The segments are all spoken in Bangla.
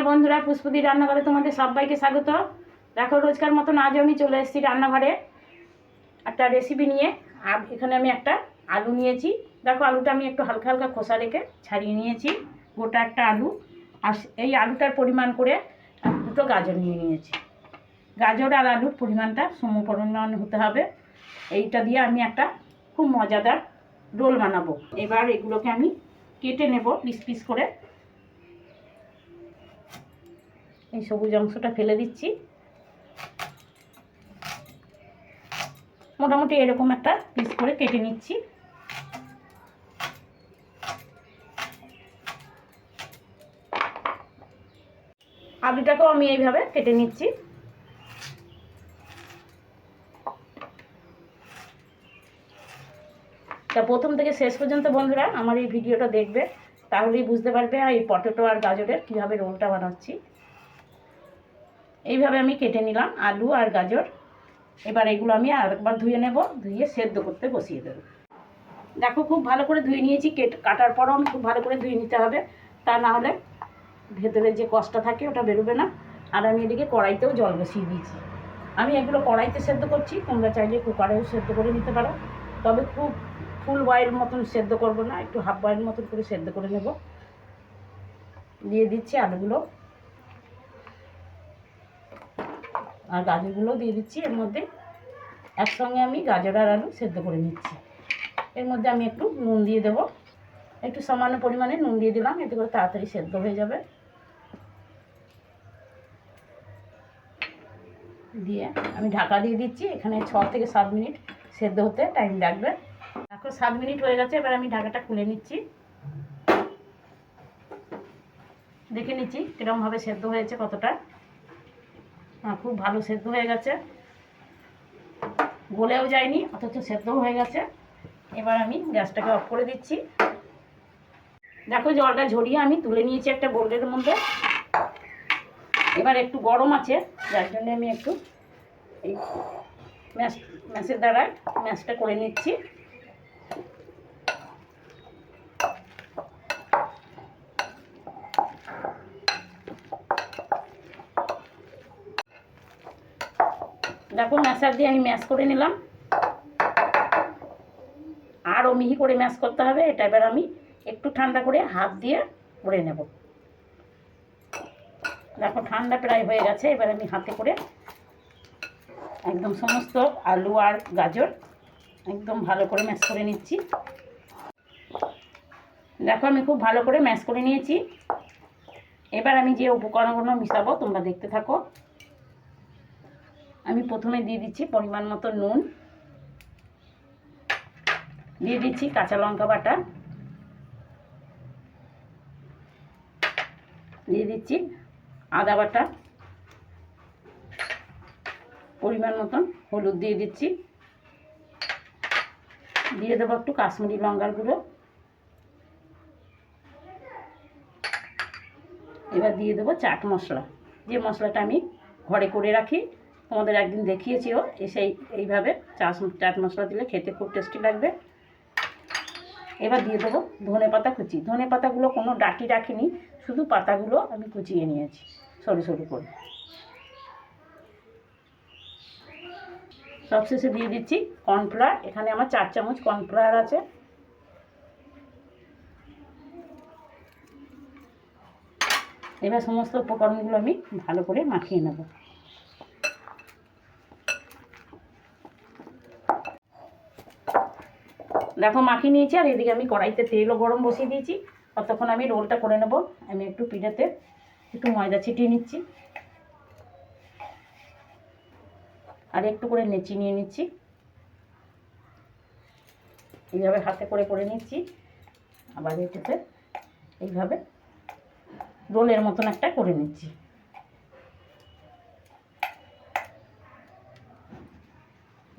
নমস্কার বন্ধুরা, পুষ্পদি রান্নাঘরে তোমাদের সবাইকে স্বাগত। দেখো, রোজকার মতন আজ আমি চলে এসেছি রান্নাঘরে একটা রেসিপি নিয়ে। আর এখানে আমি একটা আলু নিয়েছি। দেখো, আলুটা আমি একটু হালকা হালকা খোসা রেখে ছাড়িয়ে নিয়েছি। গোটা একটা আলু। আর এই আলুটার পরিমাণ করে দুটো গাজর নিয়ে নিয়েছি। গাজর আর আলুর পরিমাণটা সম পরিমাণ হতে হবে। এইটা দিয়ে আমি একটা খুব মজাদার রোল বানাবো। এবার এগুলোকে আমি কেটে নেব, পিস পিস করে। এই সবুজ অংশটা ফেলে দিচ্ছি। মোটামুটি এরকম একটা পিস করে কেটে নিচ্ছি। আলুটাকেও আমি এইভাবে কেটে নিচ্ছি। তা প্রথম থেকে শেষ পর্যন্ত বন্ধুরা আমার এই ভিডিওটা দেখবে, তাহলেই বুঝতে পারবে এই পটেটো আর গাজরের কীভাবে রোলটা বানাচ্ছি। এইভাবে আমি কেটে নিলাম আলু আর গাজর। এবার এগুলো আমি আরেকবার ধুয়ে নেব, ধুয়ে সেদ্ধ করতে বসিয়ে দেবো। দেখো খুব ভালো করে ধুয়ে নিয়েছি, কেট কাটার পরও আমি খুব ভালো করে ধুয়ে নিতে হবে। তা না হলে ভেতরে যে কষ্টটা থাকে ওটা বেরোবে না। আর আমি এদিকে কড়াইতেও জল বসিয়ে দিয়েছি। আমি এগুলো কড়াইতে সেদ্ধ করছি, তোমরা চাইলে কুকারেও সেদ্ধ করে নিতে পারো। তবে খুব ফুল বয়েল মতন সেদ্ধ করব না, একটু হাফ বয়েল মতন করে সেদ্ধ করে নেব। দিয়ে দিচ্ছি আলুগুলো। আর গাজরগুলোও দিয়ে দিচ্ছি। এর মধ্যে একসঙ্গে আমি গাজর আর আলু সেদ্ধ করে নিচ্ছি। এর মধ্যে আমি একটু নুন দিয়ে দেবো। একটু সামান্য পরিমাণে নুন দিয়ে দিলাম, এতে করে তাড়াতাড়ি সেদ্ধ হয়ে যাবে। দিয়ে আমি ঢাকা দিয়ে দিচ্ছি, এখানে ছ থেকে সাত মিনিট সেদ্ধ হতে টাইম লাগবে। এখন সাত মিনিট হয়ে গেছে, এবার আমি ঢাকাটা খুলে নিচ্ছি। দেখে নিচ্ছি কীরকমভাবে সেদ্ধ হয়েছে, কতটা। খুব ভালো সেদ্ধ হয়ে গেছে। গলেও যায়নি, অথচ সেদ্ধও হয়ে গেছে। এবার আমি গ্যাসটাকে অফ করে দিচ্ছি। দেখো জলটা ঝরিয়ে আমি তুলে নিয়েছি একটা বোর্ডের মধ্যে। এবার একটু গরম আছে, যার জন্য আমি একটু এই ম্যাশ ম্যাশের দ্বারা ম্যাশটা করে নিচ্ছি। দেখো ম্যাশার দিয়ে আমি ম্যাশ করে নিলাম। আরও মিহি করে ম্যাশ করতে হবে, এটা এবার আমি একটু ঠান্ডা করে হাত দিয়ে করে নেব। দেখো ঠান্ডা প্রায় হয়ে গেছে, এবার আমি হাতে করে একদম সমস্ত আলু আর গাজর একদম ভালো করে ম্যাশ করে নিচ্ছি। দেখো আমি খুব ভালো করে ম্যাশ করে নিয়েছি। এবার আমি যে উপকরণগুলো মিশাবো তোমরা দেখতে থাকো। আমি প্রথমে দিয়ে দিচ্ছি পরিমাণ মতো নুন। দিয়ে দিচ্ছি কাঁচা লঙ্কা বাটা। দিয়ে দিচ্ছি আদা বাটা। পরিমাণ মতন হলুদ দিয়ে দিচ্ছি। দিয়ে দেবো একটু কাশ্মীরি লঙ্কার গুঁড়ো। এবার দিয়ে দেবো চাট মশলা। যে মশলাটা আমি ঘরে করে রাখি তোমাদের একদিন দেখিয়েছিও এসে এইভাবে চাষ চাট মশলা দিলে খেতে খুব টেস্টি লাগবে। এবার দিয়ে দেবো ধনে পাতা কুচি। ধনে পাতাগুলো কোনো ডাটি রাখিনি, শুধু পাতাগুলো আমি কুচিয়ে নিয়েছি, সরু সরু করে। সবশেষে দিয়ে দিচ্ছি কর্নফ্লাওয়ার। এখানে আমার চার চামচ কর্নফ্লাওয়ার আছে। এবার সমস্ত উপকরণগুলো আমি ভালো করে মাখিয়ে নেব। দেখো মাখিয়ে নিয়েছি, আর এদিকে আমি কড়াইতে তেলও গরম বসিয়ে দিয়েছি। ততক্ষণ আমি রোলটা করে নেব। আমি একটু পিঠাতে একটু ময়দা ছিটিয়ে নিচ্ছি। আর একটু করে নেচি নিয়ে নিচ্ছি। এইভাবে হাতে করে করে নিচ্ছি। আবার এটাতে এইভাবে রোলের মতন একটা করে নিচ্ছি।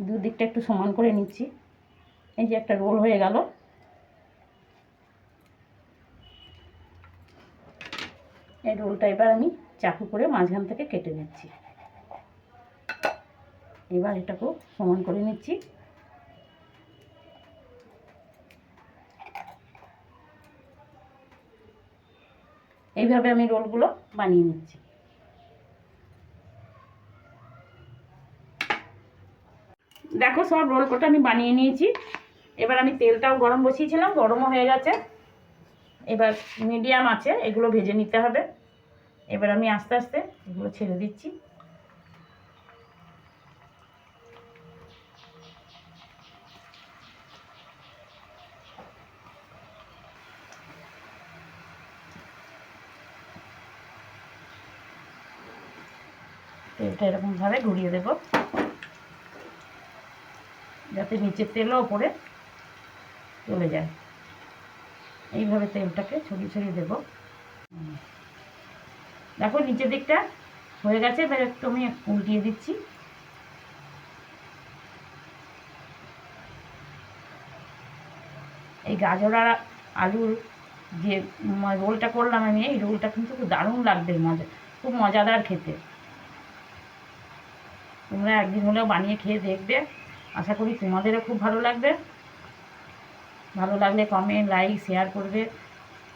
দুদিকটা একটু সমান করে নিচ্ছি। এই যে একটা রোল হয়ে গেল। এই রোলটা এবার আমি চাকু করে মাঝখান থেকে কেটে নিচ্ছি। এবার এটাকেও সমান করে নিচ্ছি। এইভাবে আমি রোলগুলো বানিয়ে নিচ্ছি। দেখো সব রোল কটা আমি বানিয়ে নিয়েছি। এবার আমি তেলটাও গরম বসিয়েছিলাম, গরমও হয়ে গেছে। এবার মিডিয়াম আছে, এগুলো ভেজে নিতে হবে। এবার আমি আস্তে আস্তে এগুলো ছেড়ে দিচ্ছি। তেলটা এরকমভাবে ঘুরিয়ে দেবো। যাতে নিচের তেলও ওপরে চলে যায়। এইভাবে তেলটাকে ছড়িয়ে ছড়িয়ে দেবো। দেখো, নিচের দিকটা হয়ে গেছে। এবার একটু আমি উল্টিয়ে দিচ্ছি। এই গাজর আর আলুর যে রোলটা করলাম আমি, এই রোলটা কিন্তু খুব দারুণ লাগবে মজা, খুব মজাদার খেতে। তোমরা একদিন হলেও বানিয়ে খেয়ে দেখবে। আশা করি তোমাদেরও খুব ভালো লাগবে। ভালো লাগলে কমেন্ট লাইক শেয়ার করবে।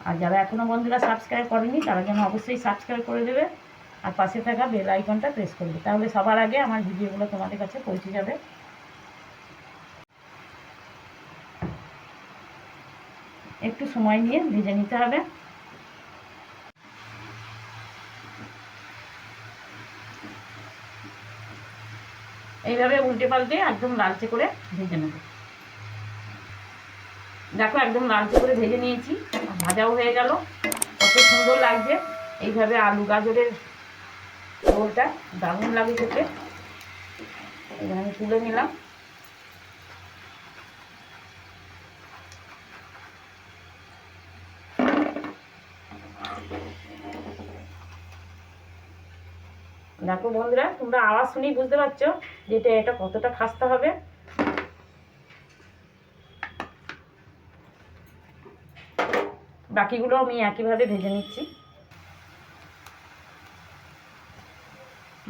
আর যারা এখনও বন্ধুরা সাবস্ক্রাইব করেনি, তারা যেন অবশ্যই সাবস্ক্রাইব করে দেবে। আর পাশে থাকা বেল আইকনটা প্রেস করবে। তাহলে সবার আগে আমার ভিডিওগুলো তোমাদের কাছে পৌঁছে যাবে। একটু সময় নিয়ে ভেজে নিতে হবে। এইভাবে উল্টে পাল্টে একদম লালচে করে ভেজে নেব। দেখো একদম লালচে করে ভেজে নিয়েছি, ভাজাও হয়ে গেল। কত সুন্দর লাগছে। এইভাবে আলু গাজরের রোলটা দারুণ লাগে খেতে। আমি তুলে নিলাম। দেখো বন্ধুরা, তোমরা আওয়াজ শুনেই বুঝতে পারছ যে এটা এটা কতটা খাস্তা হবে। বাকিগুলো আমি একইভাবে ভেজে নিচ্ছি।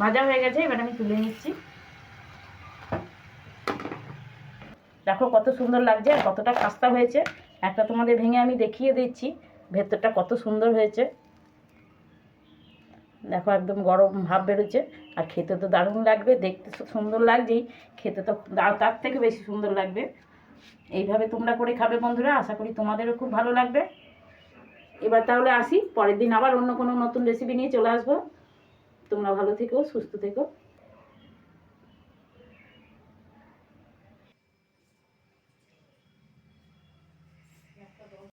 ভাজা হয়ে গেছে, এবার আমি তুলে নিচ্ছি। দেখো কত সুন্দর লাগছে আর কতটা খাস্তা হয়েছে। একটা তোমাদের ভেঙে আমি দেখিয়ে দিচ্ছি, ভেতরটা কত সুন্দর হয়েছে। দেখো একদম গরম ভাব বেরোচ্ছে, আর খেতে তো দারুণ লাগবে, দেখতে তো সুন্দর লাগছেই, খেতে তো তার থেকে বেশি সুন্দর লাগবে। এইভাবে তোমরা করে খাবে বন্ধুরা, আশা করি তোমাদেরও খুব ভালো লাগবে। এবার তাহলে আসি, পরের দিন আবার অন্য কোনো নতুন রেসিপি নিয়ে চলে আসব। তোমরা ভালো থেকো, সুস্থ থেকো।